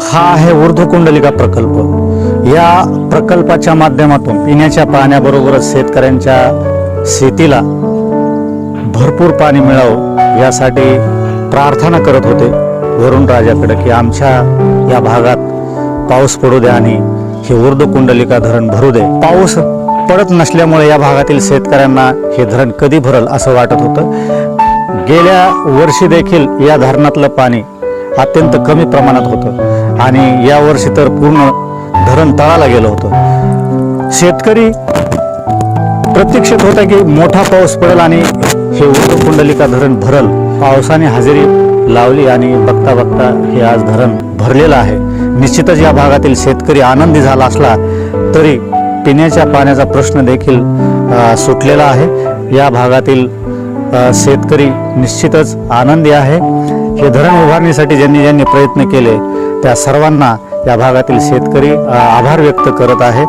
हा आहे ऊर्ध्व कुंडलिका प्रकल्प. या प्रकल्पाच्या माध्यमातून पिण्याच्या पाण्याबरोबरच शेतकऱ्यांच्या शेतीला भरपूर पाणी मिळावं यासाठी प्रार्थना करत होते वरुण राजाकडे की आमच्या या भागात पाऊस पडू द्या आणि हे ऊर्ध्व कुंडलिका धरण भरू दे. पाऊस पडत नसल्यामुळे या भागातील शेतकऱ्यांना हे धरण कधी भरल असं वाटत होतं. गेल्या वर्षी देखील या धरणातलं पाणी अत्यंत कमी प्रमाणात होतं. आणि यावर्षी तर पूर्ण धरण तळाला गेलं होतं. शेतकरी प्रतीक्षित होता की मोठा पाऊस पडेल आणि हे ऊर्ध्व कुंडलिका धरण भरल. पावसाने हजेरी लावली आणि बघता बघता हे आज धरण भरलेलं आहे. निश्चितच या भागातील शेतकरी आनंदी झाला असला तरी पिण्याच्या पाण्याचा प्रश्न देखील सुटलेला आहे. या भागातील शेतकरी निश्चितच आनंदी आहे. हे धरण उभारणीसाठी ज्यांनी ज्यांनी प्रयत्न केले त्या सर्वांना या भागातील शेतकरी आभार व्यक्त करत आहे.